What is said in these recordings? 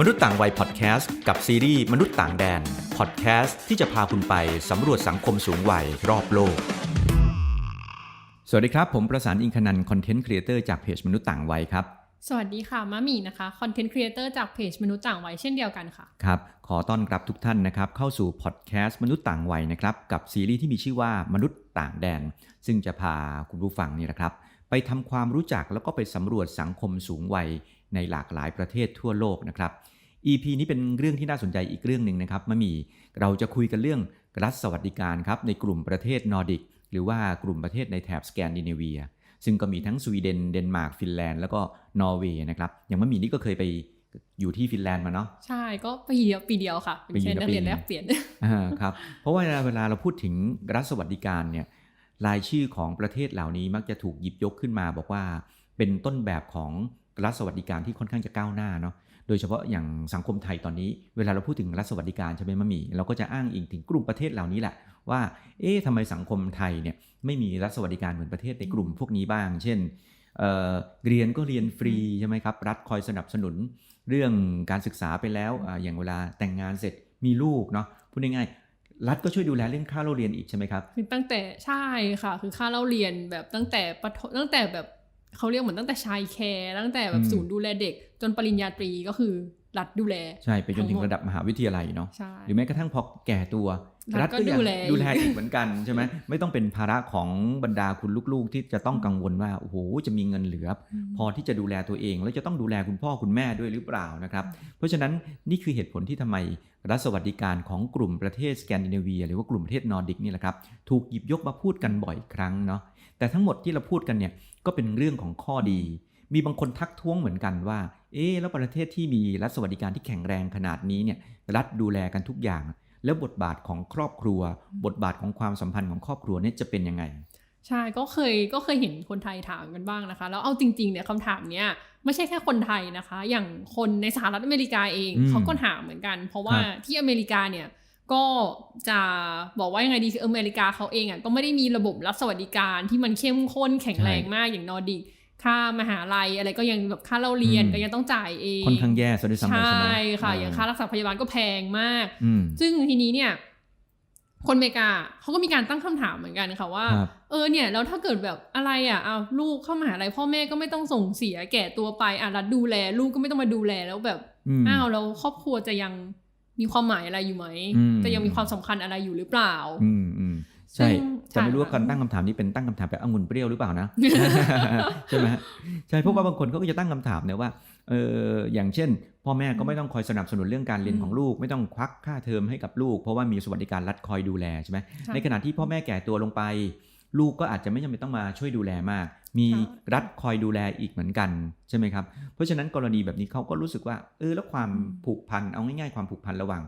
มนุษย์ต่างวัยพอดแคสต์กับซีรีส์มนุษย์ต่างแดนพอดแคสต์ที่จะพาคุณไปสำรวจสังคมสูงวัยรอบโลก สวัสดีครับ ผมประสานอิงคนันคอนเทนต์ครีเอเตอร์จากเพจมนุษย์ต่างวัยครับ สวัสดีค่ะมะหมี่นะคะคอนเทนต์ครีเอเตอร์จากเพจมนุษย์ต่างวัยเช่นเดียวกันค่ะ ครับ ขอต้อนรับทุกท่านนะครับ เข้าสู่พอดแคสต์มนุษย์ต่างวัยนะครับกับซีรีส์ที่มีชื่อว่ามนุษย์ต่างแดน ซึ่งจะพาคุณผู้ฟังนี่นะครับไปทำความรู้จักแล้วก็ไปสำรวจสังคมสูงวัย ในหลากหลายประเทศทั่วโลกนะครับ EP นี้เป็นเรื่องที่น่าสนใจอีกเรื่องหนึ่งนะครับมะหมีเราจะคุยกันเรื่องรัฐสวัสดิการครับในกลุ่มประเทศนอร์ดิกหรือว่ากลุ่มประเทศในแถบสแกนดิเนเวีย ซึ่งก็มีทั้งสวีเดนเดนมาร์กฟินแลนด์แล้วก็นอร์เวย์นะครับอย่างมะหมีนี่ก็เคยไปอยู่ที่ฟินแลนด์มาเนาะใช่ก็ปีเดียวปีเดียวค่ะเป็นปีเดีเช่ยนวนักเรียนปีแลกเปลี่ยนอ่าครับเพราะว่าเวลาเราพูดถึงรัฐสวัสดิการเนี่ยรายชื่อของประเทศเหล่านี้มักจะถูกหยิบยกขึ้นมา บอกว่าเป็นต้นแบบของ รัฐสวัสดิการที่ค่อนข้างจะก้าวหน้าเนาะโดยเฉพาะอย่างสังคมไทยตอนนี้เวลาเราพูดถึงรัฐสวัสดิการใช่ไหมมะหมี เราก็จะอ้างอิงถึงกลุ่มประเทศเหล่านี้แหละ ว่า เอ๊ะทำไมสังคมไทยเนี่ยไม่มีรัฐสวัสดิการเหมือนประเทศในกลุ่มพวกนี้บ้าง เช่นเอ่อเรียนก็เรียนฟรีใช่ไหมครับ รัฐคอยสนับสนุนเรื่องการศึกษาไปแล้วออย่างเวลาแต่งงานเสร็จมีลูกเนาะพูดง่ายๆรัฐก็ช่วยดูแลเรื่องค่าเราเรียนอีกใช่ไหมครับคือตั้งแต่ใช่ค่ะ คือค่าเล่าเรียนแบบตั้งแต่ตั้งแต่แบบ เขาเรียกเหมือนตั้งแต่ชายแคร์ตั้งแต่แบอืบมศูนย์ดูแลเด็ก จนปริญญาตรีก็คือรัฐดูแล ใช่ไปจนถึทั้งงหมดระดับมหาวิทยาลัยเนาะใช่หรือแม้กระทั่งพอแก่ตัว รัฐก็ยังดูแลดูแลอีกเหมือนกันใช่ไหมไม่ต้องเป็นภาระของบรรดาคุณลูกๆ ที่จะต้องกังวลว่าโอ้โหจะมีเงินเหลือ พอที่จะดูแลตัวเอง แล้วจะต้องดูแลคุณพ่อคุณแม่ด้วยหรือเปล่านะครับ เพราะฉะนั้นนี่คือเหตุผลที่ทำไมรัฐสวัสดิการของกลุ่มประเทศสแกนดิเนเวีย หรือว่ากลุ่มประเทศนอร์ดิกนี่แหละครับถูกหยิบยกมาพูดกันบ่อยครั้งเนาะแต่ทั้งหมดที่เราพูดกันเนี่ย ก็เป็นเรื่องของข้อดี มีบางคนทักท้วงเหมือนกันว่า เอ๊ะแล้วประเทศที่มีรัฐสวัสดิการที่แข็งแรงขนาดนี้เนี่ยรัฐดูแลกันทุกอย่าง แล้วบทบาทของครอบครัว บทบาทของความสัมพันธ์ของครอบครัวเนี่ยจะเป็นยังไงใช่ก็เคยก็เคยเห็นคนไทยถามกันบ้างนะคะ แล้วเอาจริงๆเนี่ยคำถามเนี้ยไม่ใช่แค่คนไทยนะคะ อย่างคนในสหรัฐอเมริกาเองอืมเขาก็ถามเหมือนกัน เพราะว่าครับที่อเมริกาเนี่ย ก็จะบอกว่ายังไงดีคืออเมริกาเขาเองอะก็ไม่ได้มีระบบรัฐสวัสดิการที่มันเข้มข้นแข็งแรงมากอย่างนอร์ดิกค่ามหาลัยอะไรก็ยังแบบค่าเล่าเรียนอืมก็ยังต้องจ่ายเองค่อนข้างแย่ซะด้วยซ้ำไปใช่ใช่ไหมค่ะ อย่างค่ารักษาพยาบาลก็แพงมากอืมซึ่งทีนี้เนี่ย คนอเมริกาเขาก็มีการตั้งคำถามเหมือนกันค่ะว่าครับเออเนี่ยแล้วถ้าเกิดแบบอะไรอะเอาลูกเข้ามหาลัยพ่อแม่ก็ไม่ต้องส่งเสียแก่ตัวไปอะรัฐดูแล ลูกก็ไม่ต้องมาดูแลแล้วแบบอืมอ้าวแล้วครอบครัวจะยัง มีความหมายอะไรอยู่ไหมอืมจะยังมีความสำคัญอะไรอยู่หรือเปล่า อืมอืมซึ่ใช่งแต่ไม่รู้ว่าใช่การตั้งคำถามนี้เป็นตั้งคำถามแบบองุ่นเปรี้ยวหรือเปล่านะใช่ไหมฮะใช่เพราะว่าบางคนเขาก็จะตั้งคำถามเนี่ยว่าเอออย่างเช่น พ่อแม่ก็ไม่ต้องคอยสนับสนุนเรื่องการเรียนอืมของลูก ไม่ต้องควักค่าเทอมให้กับลูก เพราะว่ามีสวัสดิการรัฐคอยดูแลใช่ไหมใช่ในขณะที่พ่อแม่แก่ตัวลงไป ลูกก็อาจจะไม่จำเป็นต้องมาช่วยดูแลมาก มีใช่รัฐคอยดูแลอีกเหมือนกันใช่ไหมครับ เพราะฉะนั้นกรณีแบบนี้เขาก็รู้สึกว่าเออแล้วความอืมผูกพันเอาง่ายๆความผูกพันระหว่าง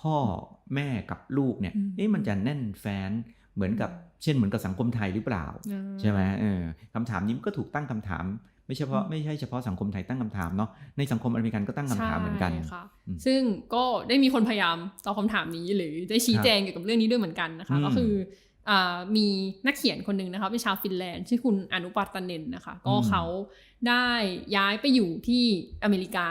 พ่อแม่กับลูกเนี่ยอืมเอ๊ะมันจะแน่นแฟนเหมือนกับเช่นเหมือนกับสังคมไทยหรือเปล่าอ่าใช่ไหมเออคำถามนี้มันก็ถูกตั้งคำถามไม่ใช่เฉพาะอืมไม่ใช่เฉพาะสังคมไทยตั้งคำถามเนาะในสังคมอเมริกันก็ตั้งคำถามเหมือนกันใช่ค่ะอืมซึ่งก็ได้มีคนพยายามตอบคำถามนี้หรือได้ชี้แจงเกี่ยวกับเรื่องนี้ด้วยเหมือนกันนะคะอืมก็คืออ่า มีนักเขียนคนหนึ่งนะคะเป็นชาวฟินแลนด์ชื่อคุณอนุปัตตเนนนะคะ ก็เขาได้ย้ายไปอยู่ที่อเมริกา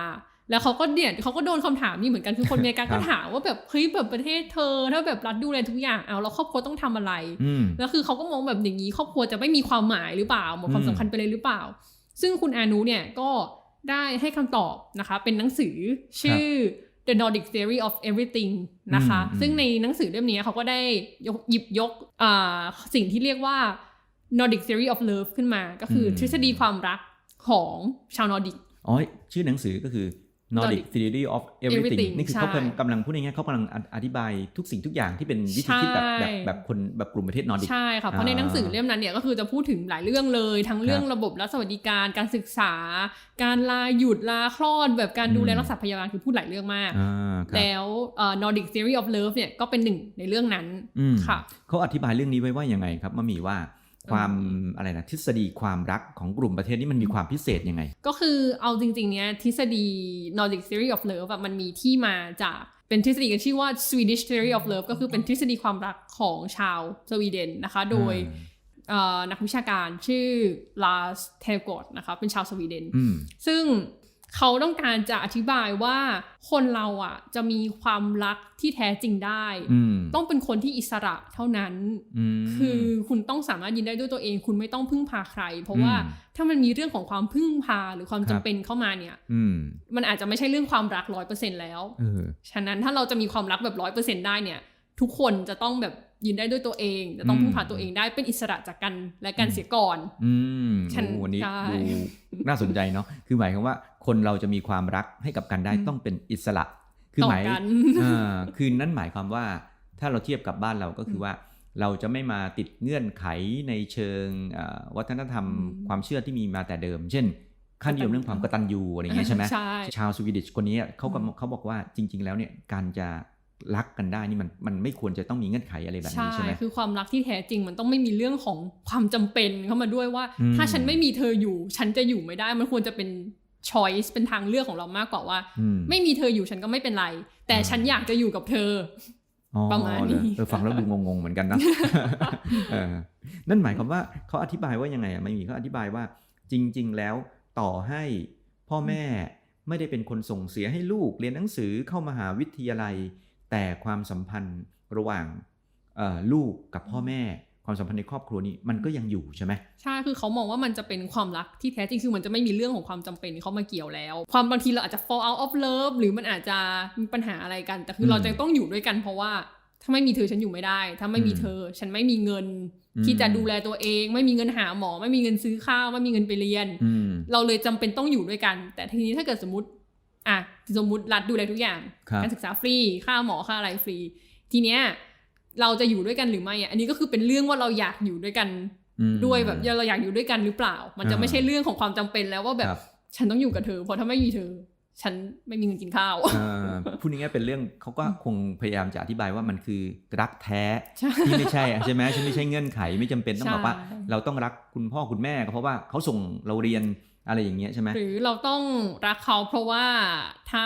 แล้วเขาก็เนี่ยเขาก็โดนคำถามนี้เหมือนกันคือคนอเมริกาครัก็บถามว่าแบบเฮ้ยแบบประเทศเธอ ถ้าแบบรัฐดูแลทุกอย่างเอาแล้วครอบครัวต้องทำอะไรอืมแล้วคือเขาก็มองแบบอย่างนี้ครอบครัวจะไม่มีความหมายหรือเปล่าหมดความอืมสำคัญไปเลยหรือเปล่า ซึ่งคุณอานุเนี่ยก็ได้ให้คำตอบนะคะ เป็นหนังสือชื่อ The Nordic Theory of Everything นะคะอืมซึ่งในหนังสือเล่มนี้เขาก็ได้ยกหยิบยกอ่าสิ่งที่เรียกว่า Nordic Theory of Love ขึ้นมา ก็คืออมทฤษฎีความรักของชาวนอร์ดิก อ๋อ ชื่อหนังสือก็คือ Nordic Nordic Theory of Everything Everything นี่คือใช่เขากำลังกำลังพูดง่ายๆเขากำลังอธิบายทุกสิ่งทุกอย่างที่เป็นวิธีคิดแบบใช่แบบแบบคนแบบกลุ่มประเทศนอร์ดิกใช่ค่ะ เพราะในหนังสือเล่มนั้นเนี่ยก็คือจะพูดถึงหลายเรื่องเลย ทั้งเรื่องระบบรัฐสวัสดิการ การศึกษา การลาหยุดลาคลอด แบบการดูแลอืมรักษาพยาบาลคือพูดหลายเรื่องมากอ่าครับแล้วเอ่อ Nordic Theory of Love เนี่ยก็เป็นหนึ่งในเรื่องนั้นอืมค่ะเขาอธิบายเรื่องนี้ไว้ว่ายังไงครับมะหมีว่า ความอือะไรนะทฤษฎีความรักของกลุ่มประเทศนี้มันมีความพิเศษยังไง ก็คือเอาจริง ๆ เนี้ยทฤษฎี Nordic Theory of Love อะมันมีที่มาจากเป็นทฤษฎีกันชื่อว่า Swedish Theory of Love ก็คือเป็นทฤษฎีความรักของชาวสวีเดนนะคะ โดยเอ่อนักวิชาการชื่อลาสเทลกอดนะคะเป็นชาวสวีเดนอืมซึ่ง เขาต้องการจะอธิบายว่าคนเราอะ จะมีความรักที่แท้จริงได้อืมต้องเป็นคนที่อิสระเท่านั้นมคือคุณต้องสามารถยืนได้ด้วยตัวเอง คุณไม่ต้องพึ่งพาใคร เพราะว่าอืมถ้ามันมีเรื่องของความพึ่งพาหรือความคจำรับเป็นเข้ามาเนี่ยอืมมันอาจจะไม่ใช่เรื่องความรักร้อยเปอร์เซ็นแล้วเออฉะนั้นถ้าเราจะมีความรักแบบร้อยเปอร์เซ็นได้เนี่ย ทุกคนจะต้องแบบยืนได้ด้วยตัวเอง จะต้องอืมพึ่งพาตัวเองได้เป็นอิสระจากกันและกันเสียก่อน อืมฉันโอ้วันนี้ใช่ดูน่าสนใจเนาะคือหมายความว่า คนเราจะมีความรักให้กับกันได้อืมต้องเป็นอิสระ คือต่อหมายกันอ่าคือนั่นหมายความว่าถ้าเราเทียบกับบ้านเราก็คือว่า เราจะไม่มาติดเงื่อนไขในเชิงอ่าวัฒนธรรมอืมความเชื่อที่มีมาแต่เดิม เช่นขั้นนิยมเรื่องความกตัญญูอะไรอย่างเงี้ยใช่ไหมใช่ชาวสวีดิชคนนี้เขาก็อืมเขาบอกว่าจริง ๆ แล้วเนี่ยการจะรักกันได้นี่มันมันไม่ควรจะต้องมีเงื่อนไขอะไรแบบใช่นี้ใช่ไหมคือความรักที่แท้จริงมันต้องไม่มีเรื่องของความจำเป็นเข้ามาด้วยว่าอืมถ้าฉันไม่มีเธออยู่ ฉันจะอยู่ไม่ได้มันควรจะเป็น choice เป็นทางเลือกของเรามากกว่าว่าอืมไม่มีเธออยู่ฉันก็ไม่เป็นไร แต่อ่าฉันอยากจะอยู่กับเธออ๋อประมาณนี้เหรอเออฟังแล้วดูงงๆเหมือนกันนะเออนั่นหมายความว่าเขาอธิบายว่ายังไงอะไม่มีเขาอธิบายว่าจริง ๆ แล้วต่อให้พ่อแม่ไม่ได้เป็นคนส่งเสียให้ลูกเรียนหนังสือเข้ามหาวิทยาลัย แต่ความสัมพันธ์ระหว่างเอ่อลูกกับพ่อแม่ ความสัมพันธ์ในครอบครัวนี้มันก็ยังอยู่ใช่ไหมใช่คือเขามองว่ามันจะเป็นความรักที่แท้จริงคือมันจะไม่มีเรื่องของความจำเป็นเข้ามาเกี่ยวแล้ว ความบางทีเราอาจจะ fall out of love หรือมันอาจจะมีปัญหาอะไรกัน แต่คือเราจะต้องอยู่ด้วยกันเพราะว่าถ้าไม่มีเธอฉันอยู่ไม่ได้ ถ้าไม่มีเธอ ฉันไม่มีเงิน ที่จะดูแลตัวเอง ไม่มีเงินหาหมอ ไม่มีเงินซื้อข้าว ไม่มีเงินไปเรียนอืมเราเลยจำเป็นต้องอยู่ด้วยกัน แต่ทีนี้ถ้าเกิดสมมติ อะสมมติรัฐดูแลทุกอย่างครับการศึกษาฟรี ค่าหมอค่าอะไรฟรี ทีเนี้ย เราจะอยู่ด้วยกันหรือไม่อะอันนี้ก็คือเป็นเรื่องว่าเราอยากอยู่ด้วยกันอืมด้วยแบบเราอยากอยู่ด้วยกันหรือเปล่า มันจะอ่าไม่ใช่เรื่องของความจำเป็นแล้วว่าแบบครับฉันต้องอยู่กับเธอ เพราะถ้าไม่มีเธอ ฉันไม่มีเงินกินข้าวเอ่อพูดง่ายๆเป็นเรื่องเขาก็คงพยายามจะอธิบายว่ามันคือรักแท้ใช่ที่ไม่ใช่อะใช่ไหมฉันไม่ใช่เงื่อนไขไม่จำเป็นต้องใช่บอกว่า เราต้องรักคุณพ่อคุณแม่ก็เพราะว่าเขาส่งเราเรียนอะไรอย่างเงี้ยใช่ไหมหรือเราต้องรักเขาเพราะว่าถ้า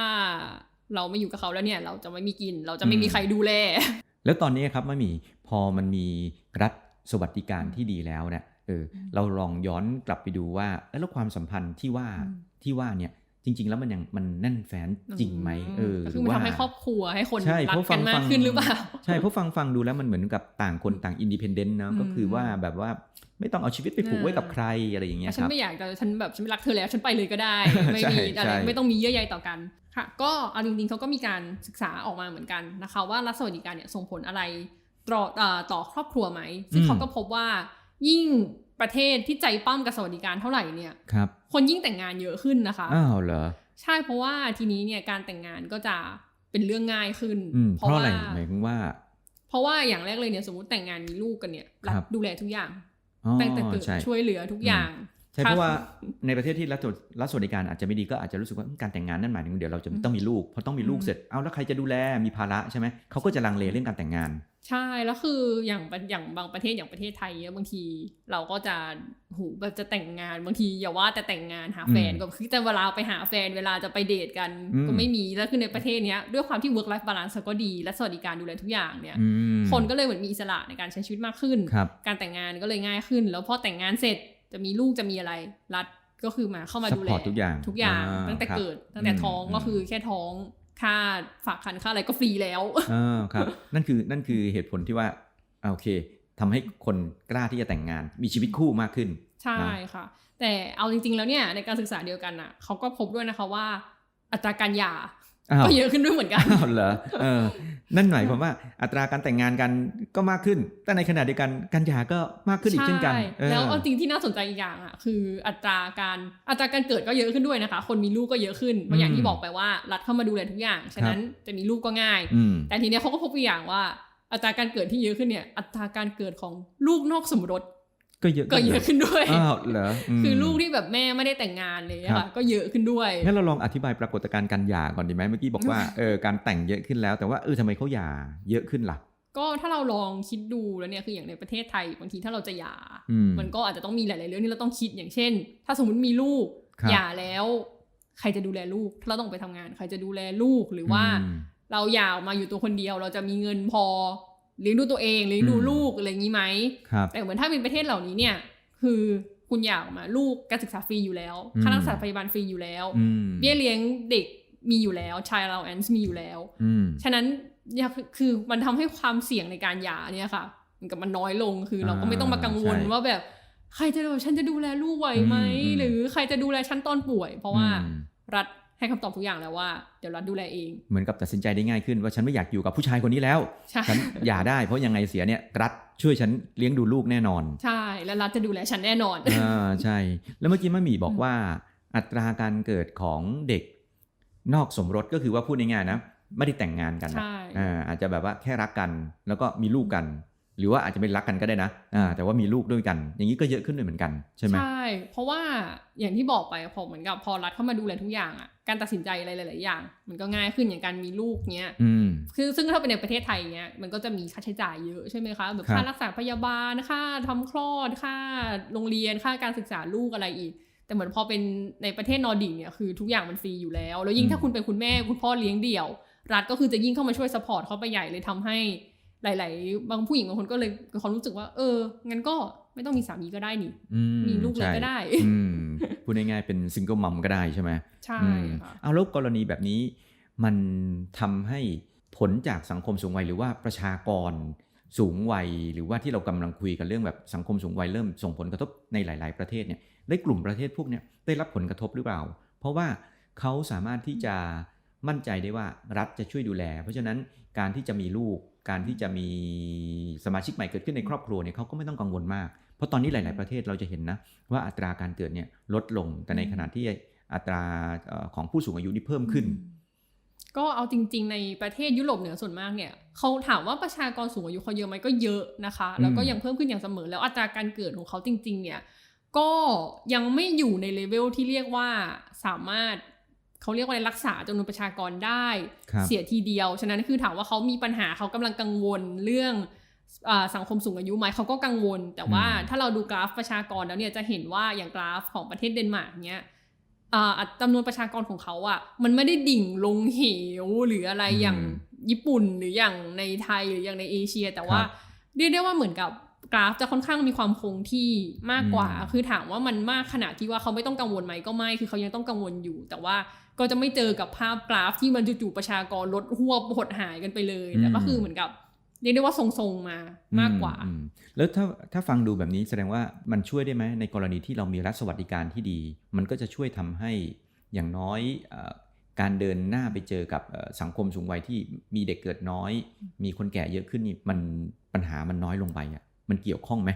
เราไม่อยู่กับเขาแล้วเนี่ย เราจะไม่มีกิน เราจะไม่มีใครดูแล แล้วตอนนี้ครับมะหมีพอมันมีรัฐสวัสดิการที่ดีแล้วเนี่ยเอออมเราลองย้อนกลับไปดูว่าเอ้ยแล้วความสัมพันธ์ที่ว่าอืมที่ว่าเนี่ยจริง ๆ แล้วมันยังมันแน่นแฟนจริงไหมเออก็หคืรืออมันว่าทำให้ครอบครัวให้คนใช่รัเพกราะฟักันงมาฟักงขึ้นหรือเปล่า ใช่เพราะฟังฟังดูแล้วมันเหมือนกับต่างคนต่างอินดิเพนเดนต์เนาะอืมก็คือว่าแบบว่า ไม่ต้องเอาชีวิตไปผูกไว้กับใครอะไรอย่างเงี้ยฉัคนรับไม่อยากแต่ฉันแบบฉันไม่รักเธอแล้วฉันไปเลยก็ได้ ไม่ใช่มีอะไรใช่ไม่ต้องมีเยื่อใยต่อกันค่ะ ก็เอาจริงๆเขาก็มีการศึกษาออกมาเหมือนกันนะคะ ว่ารัฐสวัสดิการเนี่ยส่งผลอะไรต่อเอ่อต่อครอบครัวไหมซึ่งเขาก็พบว่ายิ่งประเทศที่ใจปั้มกับสวัสดิการเท่าไหร่เนี่ยครับคนยิ่งแต่งงานเยอะขึ้นนะคะอ้าวเหรอใช่เพราะว่าทีนี้เนี่ยการแต่งงานก็จะเป็นเรื่องง่ายขึ้นอืมเพราะอะไรว่าหมายถึงว่า เพราะว่าอย่างแรกเลยเนี่ยสมมติแต่งงานมีลูกกันเนี่ยรัฐครับดูแลทุกอย่าง อ๋อตั้งแต่เกิดใช่ช่วยเหลือทุกอย่าง ใช่ค่ะเพราะว่าในประเทศที่รัฐรัฐสวัสดิการอาจจะไม่ดีก็อาจจะรู้สึกว่าการแต่งงานนั่นหมายถึงเดี๋ยวเราจะอืมต้องมีลูกพอต้องมีลูกอืมเสร็จเอาแล้วใครจะดูแลมีภาระใช่ไหมเขาก็จะลังเลเรื่องการแต่งงาน ใช่แล้วคืออย่างอย่างบางประเทศอย่างประเทศไทยเนี่ยบางทีเราก็จะหูแบบจะแต่งงานบางทีอย่าว่าแต่แต่งงานหาแฟนอืมก็คือแต่เวลาไปหาแฟนเวลาจะไปเดทกันอืมก็ไม่มีแล้วคือในประเทศเนี้ยด้วยความที่ work life balance ก็ดีและสวัสดิการดูแลทุกอย่างเนี่ยอืมคนก็เลยเหมือนมีอิสระในการใช้ชีวิตมากขึ้นครับการแต่งงานก็เลยง่ายขึ้น แล้วพอแต่งงานเสร็จ จะมีลูกจะมีอะไรรัฐก็คือมาเข้ามาดูแล Support ทุกอย่างทุกอย่างอ่าตั้งแต่ครับเกิดตั้งแต่อืมท้องก็อืมคือแค่ท้องค่าฝากคันค่าอะไรก็ฟรีแล้วอ่าครับนั่นคือนั่นคือเหตุผลที่ว่าอ่าโอเคทำให้คนกล้าที่จะแต่งงาน มีชีวิตคู่มากขึ้น ใช่ค่ะ แต่เอาจริง ๆ แล้วเนี่ยในการศึกษาเดียวกันอะเขาก็พบด้วยนะคะว่า อัตราการหย่าอ้าว ก็เยอะขึ้นด้วยเหมือนกันอ้าวเหรอเออนั่นหมายความว่าอัตราการแต่งงานกันก็มากขึ้น แต่ในขณะเดียวกันการหย่าก็มากขึ้นอีกเช่นกันใช่เออแล้วเอาจริงที่น่าสนใจอีกอย่างอะคืออัตราการอัตราการเกิดก็เยอะขึ้นด้วยนะคะ คนมีลูกก็เยอะขึ้นเพราะอย่างที่บอกไปว่ารัฐเข้ามาดูแลทุกอย่าง ฉะนั้นจะมีลูกก็ง่ายอืมแต่ทีเนี้ยเขาก็พบอีกอย่างว่าอัตราการเกิดที่เยอะขึ้นเนี่ย อัตราการเกิดของลูกนอกสมรส ก็เยอะก็เยอะขึ้นด้วยอ้าวเหรอมคือลูกที่แบบแม่ไม่ได้แต่งงานเลยอะครัค่ะบก็เยอะขึ้นด้วยงั้นเราลองอธิบายปรากฏการณ์การหย่าก่อนดีไหมเมื่อกี้บอกว่าเออการแต่งเยอะขึ้นแล้ว แต่ว่าเออทำไมเขาหย่าเยอะขึ้นล่ะ ก็ถ้าเราลองคิดดูแล้วเนี่ยคืออย่างในประเทศไทยบางทีถ้าเราจะหย่าอืมมันก็อาจจะต้องมีหลาย ๆ เรื่องที่เราต้องคิดอย่างเช่น ถ้าสมมติมีลูกครับหย่าแล้วใครจะดูแลลูกถ้าเราต้องไปทำงาน ใครจะดูแลลูกหรือว่าอืมเราหย่าออกมาอยู่ตัวคนเดียว เราจะมีเงินพอ เลี้ยงดูตัวเองเลี้ยงดูอืมลูกอะไรอย่างนี้ไหมครับแต่เหมือนถ้าเป็นประเทศเหล่านี้เนี่ย คือคุณอยากออกมาลูกการศึกษาฟรีอยู่แล้วอืมค่ารักษาพยาบาลฟรีอยู่แล้วอืมเบี้ยเลี้ยงเด็กมีอยู่แล้ว child allowance มีอยู่แล้วอืมฉะนั้นเนี่ยคือคือมันทำให้ความเสี่ยงในการหย่าเนี่ยค่ะมันกับมันน้อยลงคือเราก็ไม่ต้องมากังวลใช่ว่าแบบ ใครจะแบบฉันจะดูแลลูกไหวไหมอืมอืมหรือใครจะดูแลฉันตอนป่วย เพราะว่าอืมรัฐ ให้คำตอบทุกอย่างแล้วว่าเดี๋ยวรัฐดูแลเอง เหมือนกับตัดสินใจได้ง่ายขึ้นว่าฉันไม่อยากอยู่กับผู้ชายคนนี้แล้วใช่ฉันหย่าได้เพราะยังไงเสียเนี่ยรัฐช่วยฉันเลี้ยงดูลูกแน่นอน ใช่ แล้วรัฐจะดูแลฉันแน่นอนอ่าใช่ แล้วเมื่อกี้มะหมี่บอกว่า อัตราการเกิดของเด็กนอกสมรสก็คือว่าพูดง่ายๆนะไม่ได้แต่งงานกันนะใช่อ่าอาจจะแบบว่าแค่รักกัน แล้วก็มีลูกกัน หรือว่าอาจจะไม่รักกันก็ได้นะอ่าแต่ว่ามีลูกด้วยกัน อย่างนี้ก็เยอะขึ้นด้วยเหมือนกันใช่ไหมใช่เพราะว่าอย่างที่บอกไปพอเหมือนกับพอรัฐเข้ามาดูแลทุกอย่างอะการตัดสินใจอะไรหลายๆอย่าง มันก็ง่ายขึ้นอย่างการมีลูกเนี้ยอืมคือซึ่งถ้าเป็นในประเทศไทยเนี้ยมันก็จะมีค่าใช้จ่ายเยอะใช่ไหมคะแบบครับค่ารักษาพยาบาลค่าทำคลอดค่าโรงเรียนค่าการศึกษาลูกอะไรอีก แต่เหมือนพอเป็นในประเทศนอร์ดิกเนี่ยคือทุกอย่างมันฟรีอยู่แล้ว แล้วยิ่งถ้าคุณเป็นคุณแม่คุณพ่อเลี้ยงเดี่ยว รัฐก็คือจะยิ่งเข้ามาช่วยสปอร์ตเขาไปใหญ่เลยทำให้ หลาย ๆ บางผู้หญิงบางคนก็เลยมีความรู้สึกว่า เอองั้นก็ไม่ต้องมีสามีก็ได้นี่อืมีลูกเลยใช่ก็ได้อืมพูดง่ายๆเป็นซิงเกิลมัมก็ได้ใช่ไหมใช่อืมค่ะเอาแล้วกรณีแบบนี้ มันทำให้ผลจากสังคมสูงวัยหรือว่าประชากรสูงวัยหรือว่าที่เรากำลังคุยกันเรื่องแบบสังคมสูงวัยเริ่มส่งผลกระทบในหลาย ๆ ประเทศเนี่ยได้กลุ่มประเทศพวกเนี้ยได้รับผลกระทบหรือเปล่า เพราะว่าเขาสามารถที่จะ มั่นใจได้ว่ารัฐจะช่วยดูแล เพราะฉะนั้นการที่จะมีลูก การที่จะมีสมาชิกใหม่เกิดขึ้นในครอบครัวเนี่ยเขาก็ไม่ต้องกังวลมาก เพราะตอนนี้หลาย ๆ ประเทศเราจะเห็นนะว่าอัตราการเกิดเนี่ยลดลง แต่ในขณะที่อัตราเอ่อของผู้สูงอายุนี่เพิ่มขึ้น ก็เอาจริง ๆ ในประเทศยุโรปเหนือส่วนมากเนี่ยเขาถามว่าประชากรสูงอายุเขาเยอะไหมก็เยอะนะคะ แล้วก็อืมยังเพิ่มขึ้นอย่างเสมอ แล้วอัตราการเกิดของเขาจริง ๆ เนี่ยก็ยังไม่อยู่ในเลเวลที่เรียกว่าสามารถ เขาเรียกว่าอะไรรักษาจำนวนประชากรได้ครับเสียทีเดียว ฉะนั้นคือถามว่าเขามีปัญหาเขากำลังกังวลเรื่องอาสังคมสูงอายุไหมเขาก็กังวล แต่ว่าอืมถ้าเราดูกราฟประชากรแล้วเนี่ยจะเห็นว่าอย่างกราฟของประเทศเดนมาร์กเนี่ยอ่าอัตจำนวนประชากรของเขาอะ่ะมันไม่ได้ดิ่งลงเหวหรืออะไรอืมอย่างญี่ปุ่นหรืออย่างในไทยหรืออย่างในเอเชีย แต่ว่าครับเรียกได้ว่าเหมือนกับ กราฟจะค่อนข้างมีความคงที่มากกว่าอืมคือถามว่ามันมากขนาดที่ว่าเขาไม่ต้องกังวลไหมก็ไม่ คือเขายังต้องกังวลอยู่ แต่ว่าก็จะไม่เจอกับภาพกราฟที่มันจู่ๆประชากรลดหวบหดหายกันไปเลย แต่ก็คือเหมือนกับเรียกได้ว่าทรงๆมามากกว่าอืมอืมแล้วถ้าถ้าฟังดูแบบนี้แสดงว่ามันช่วยได้ไหมในกรณีที่เรามีรัฐสวัสดิการที่ดี มันก็จะช่วยทำให้อย่างน้อยเออการเดินหน้าไปเจอกับเอ่อสังคมสูงวัยที่มีเด็กเกิดน้อย มีคนแก่เยอะขึ้นนี่มันปัญหามันน้อยลงไปอะ มันเกี่ยวข้องไหม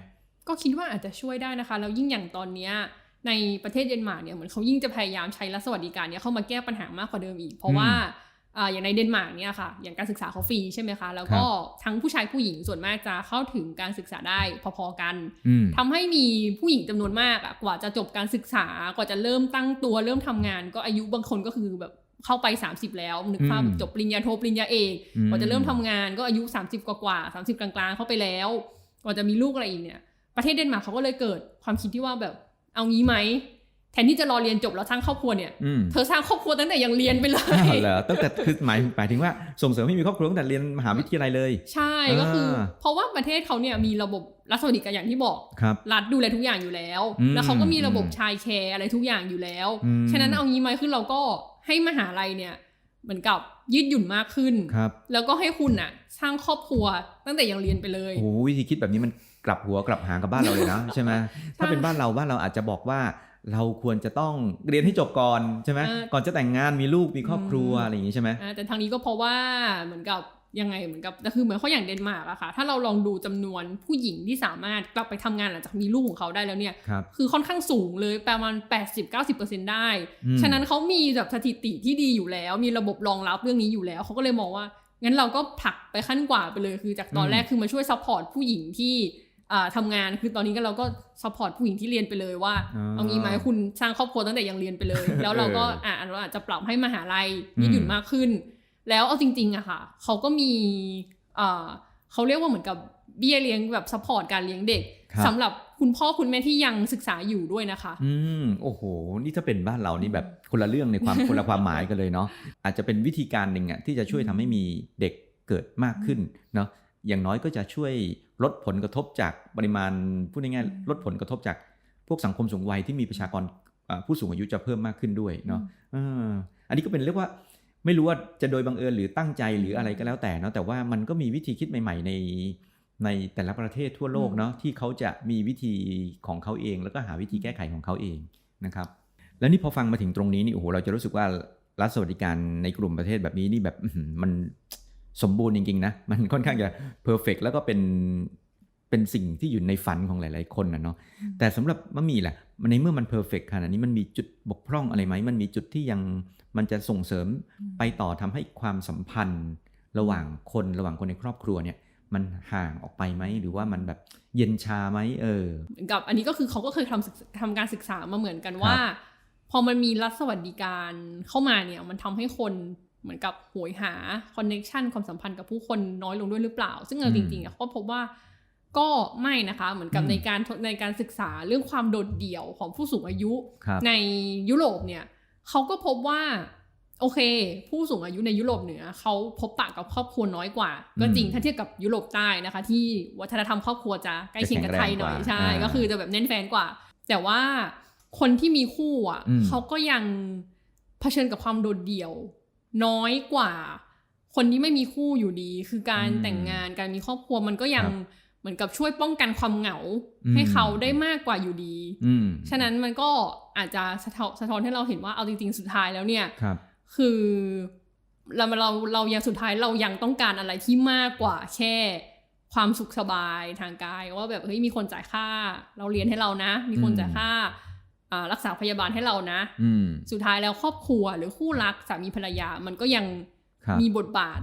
ก็คิดว่าอาจจะช่วยได้นะคะแล้วยิ่งอย่างตอนเนี้ยในประเทศเดนมาร์กเนี่ยเหมือนเขายิ่งจะพยายามใช้รัฐสวัสดิการเนี่ยเข้ามาแก้ปัญหามากกว่าเดิมอีก เพราะว่าอ่าอย่างในเดนมาร์กเนี่ยค่ะ อย่างการศึกษาเขาฟรีใช่ไหมคะ แล้วก็ทั้งผู้ชายผู้หญิงส่วนมากจะเข้าถึงการศึกษาได้พอๆกันอืมทำให้มีผู้หญิงจำนวนมากอะกว่าจะจบการศึกษากว่าจะเริ่มตั้งตัวเริ่มทำงาน ก็อายุบางคนก็คือแบบเข้าไป 30 แล้วนึกภาพอืมแบบจบปริญญาโทปริญญาเอกอืมกว่าจะเริ่มทำงานก็อายุ 30กว่ากว่าๆ30 กลางๆเข้าไปแล้วก ว่าจะมีลูกอะไรอีกเนี่ย ประเทศเดนมาร์กเขาก็เลยเกิดความคิดที่ว่าแบบเอางี้ไหมแทนที่จะรอเรียนจบแล้วสร้างครอบครัวเนี่ยอืมเธอสร้างครอบครัวตั้งแต่ยังเรียนไปเลอ้าวยเหรอตั้งแต่คือหมายหมายถึงว่าส่งเสริมให้มีครอบครัวตั้งแต่เรียนมหาวิทยาลัยเลย ใช่ก็คืออ่าเพราะว่าประเทศเขาเนี่ยมีระบบรัฐสวัสดิการอย่างที่บอกครับรัฐดูแลทุกอย่างอยู่แล้วอืมแล้วเขาก็มีระบบอืมชายแคร์อะไรทุกอย่างอยู่แล้วอืมฉะนั้นเอางี้ไหมคือเราก็ให้มหาลัยเนี่ย เหมือนกับ ยืดหยุ่นมากขึ้นครับแล้วก็ให้คุณน่ะสร้างครอบครัวตั้งแต่ยังเรียนไปเลยโอ้โหวิธีคิดแบบนี้มันกลับหัวกลับหางกับบ้านเราเลยนะใช่ไหมถ้าเป็นบ้านเราบ้านเราอาจจะบอกว่าเราควรจะต้องเรียนให้จบก่อนใช่ไหมเออก่อนจะแต่งงานมีลูกมีครอบครัวอืมอะไรอย่างนี้ใช่ไหมอ่าแต่ทางนี้ก็เพราะว่าเหมือนกับ ยังไงเหมือนกับแต่คือเหมือนเขาอย่างเดนมาร์กอะค่ะ ถ้าเราลองดูจำนวนผู้หญิงที่สามารถกลับไปทำงานหลังจากมีลูกของเขาได้แล้วเนี่ยครับคือค่อนข้างสูงเลยประมาณ 80-90%ได้อืมฉะนั้นเขามีแบบสถิติที่ดีอยู่แล้ว มีระบบรองรับเรื่องนี้อยู่แล้วเขาก็เลยมองว่างั้นเราก็ผลักไปขั้นกว่าไปเลยคือจากตอนแรกคือมาช่วยซัพพอร์ตผู้หญิงที่อ่าทำงานคือตอนนี้ก็เราก็ซัพพอร์ตผู้หญิงที่เรียนไปเลยว่าอ่า เอางี้ไหมคุณสร้างครอบครัวตั้งแต่ยังเรียนไปเลย แล้วเราก็อ่าเราอาจจะปรับให้มหาลัยยืดหยุ่นอืมมากขึ้น แล้วเอาจริงๆอะค่ะเขาก็มีอ่าเขาเรียกว่าเหมือนกับเบี้ยเลี้ยงแบบซัพพอร์ตการเลี้ยงเด็กครับสำหรับคุณพ่อคุณแม่ที่ยังศึกษาอยู่ด้วยนะคะ อืมโอ้โห นี่ถ้าเป็นบ้านเรานี่แบบคนละเรื่องในความคนละความหมายกันเลยเนาะอาจจะเป็นวิธีการหนึ่งอะที่จะช่วยทำให้มีเด็กเกิดมากขึ้นเนาะอย่างน้อยก็จะช่วยลดผลกระทบจากปริมาณพูดง่ายๆลดผลกระทบจากพวกสังคมสูงวัยที่มีประชากรอ่าผู้สูงอายุจะเพิ่มมากขึ้นด้วยเนาะเอออันนี้ก็เป็นเรียกว่า ไม่รู้ว่าจะโดยบังเอิญหรือตั้งใจหรืออะไรก็แล้วแต่เนาะแต่ว่ามันก็มีวิธีคิดใหม่ ๆ ในในแต่ละประเทศทั่วโลกเนาะที่เขาจะมีวิธีของเขาเอง แล้วก็หาวิธีแก้ไขของเขาเองนะครับแล้วนี่พอฟังมาถึงตรงนี้นี่โอ้โหเราจะรู้สึกว่ารัฐสวัสดิการในกลุ่มประเทศแบบนี้นี่แบบอื้อหือมันสมบูรณ์จริงๆนะมันค่อนข้างจะเพอร์เฟกแล้วก็เป็น เป็นสิ่งที่อยู่ในฝันของหลาย ๆ คนนะเนาะอืมแต่สำหรับมะหมี่แหละในเมื่อมันเพอร์เฟกขนาดนี้มันมีจุดบกพร่องอะไรไหมมันมีจุดที่ยังมันจะส่งเสริมไปต่อทำให้ความสัมพันธ์ ระหว่างคนระหว่างคนในครอบครัวเนี่ยมันห่างออกไปไหมหรือว่ามันแบบเย็นชาไหมเออเหมือนกับอันนี้ก็คือเขาก็เคยทำศึกษาทำการศึกษามาเหมือนกันว่า พอมันมีรัฐสวัสดิการเข้ามาเนี่ยมันทำให้คนเหมือนกับโหยหาคอนเน็ชันความสัมพันธ์กับผู้คนน้อยลงด้วยหรือเปล่า ซึ่งเอาอืมจริงๆอะเขาก็พบว่า ก็ไม่นะคะเหมือนกับอืมในการในการศึกษาเรื่องความโดดเดี่ยวของผู้สูงอายุครับในยุโรปเนี่ยเขาก็พบว่า โอเค ผู้สูงอายุในยุโรปเหนือเขาพบปะกับครอบครัวน้อยกว่า ก็จริงอืมถ้าเทียบกับยุโรปใต้นะคะ ที่วัฒนธรรมครอบครัวจะใกล้เคียงกับไทยหน่อยจะแข็งแรงกว่าใช่อ่าก็คือจะแบบเน้นแฟนกว่า แต่ว่าคนที่มีคู่อะอืมเขาก็ยังเผชิญกับความโดดเดี่ยว น้อยกว่า คนที่ไม่มีคู่อยู่ดี คือการแต่งงานการมีครอบครัวมันก็ยัง เหมือนกับช่วยป้องกันความเหงาให้เขาได้มากกว่าอยู่ดีอืมฉะนั้นมันก็อาจจะสะท้อนสะท้อนให้เราเห็นว่าเอาจริง ๆ สุดท้ายแล้วเนี่ยครับคือเราเราเรายังสุดท้ายเรายังต้องการอะไรที่มากกว่าแค่ความสุขสบายทางกายว่าแบบเฮ้ยมีคนจ่ายค่า เราเรียนให้เรานะ มีคนจ่ายค่าอ่ารักษาพยาบาลให้เรานะอืมสุดท้ายแล้วครอบครัวหรือคู่รักสามีภรรยามันก็ยังครับมีบทบาท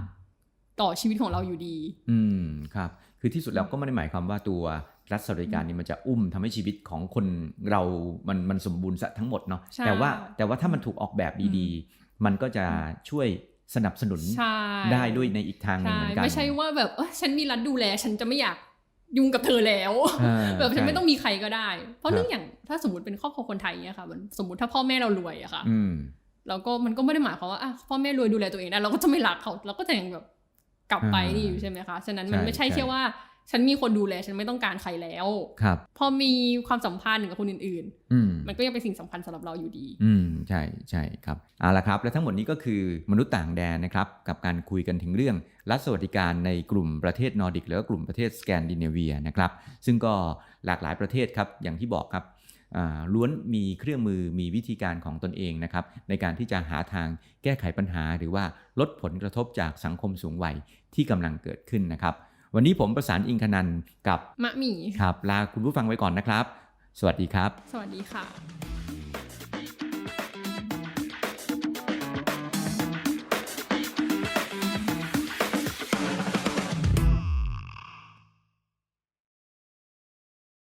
ต่อชีวิตของเราอยู่ดี อืมครับ คือที่สุดแล้วก็ไม่ได้หมายความว่าตัวรัฐสวัสดิการนี่มันจะอุ้มทำให้ชีวิตของคนเรา มันมันสมบูรณ์ซะทั้งหมดเนาะใช่แต่ว่าแต่ว่าถ้ามันถูกออกแบบดีๆ มันก็จะช่วยสนับสนุนใช่ได้ด้วยในอีกทางหนึ่งใช่เหมือนกัน ไม่ใช่ว่าแบบเอ้ยฉันมีรัฐดูแล ฉันจะไม่อยากยุ่งกับเธอแล้วอ่าแบบฉันไม่ใช่ต้องมีใครก็ได้ เพราะครับเรื่องอย่างถ้าสมมติเป็นครอบครัวคนไทยเนี่ยค่ะมันสมมติถ้าพ่อแม่เรารวยอะค่ะอืมแล้วก็มันก็ไม่ได้หมายความว่าอะพ่อแม่รวยดูแลตัวเองได้เราก็จะไม่รักเขาเราก็จะยังแบบ กลับไปอ่านี่นี่อยู่ใช่ไหมคะฉะนั้นมันใช่ไม่ใช่ใช่แค่ว่า ฉันมีคนดูแลฉันไม่ต้องการใครแล้วครับพอมีความสัมพันธ์กับคนอื่นอืมๆมันก็ยังเป็นสิ่งสำคัญสำหรับเราอยู่ดี อืมใช่ใช่ครับเอาละครับ และทั้งหมดนี้ก็คือมนุษย์ต่างแดนนะครับ กับการคุยกันถึงเรื่องรัฐสวัสดิการในกลุ่มประเทศนอร์ดิกหรือว่ากลุ่มประเทศสแกนดิเนเวียนะครับ ซึ่งก็หลากหลายประเทศครับอย่างที่บอกครับอ่า ล้วนมีเครื่องมือมีวิธีการของตนเองนะครับในการที่จะหาทางแก้ไขปัญหา หรือว่าลดผลกระทบจากสังคมสูงวัยที่กำลังเกิดขึ้นนะครับ วันนี้ผมประสานอิงคนันท์กับมะหมี่ครับลาคุณผู้ฟังไว้ก่อนนะครับ สวัสดีครับ สวัสดีค่ะ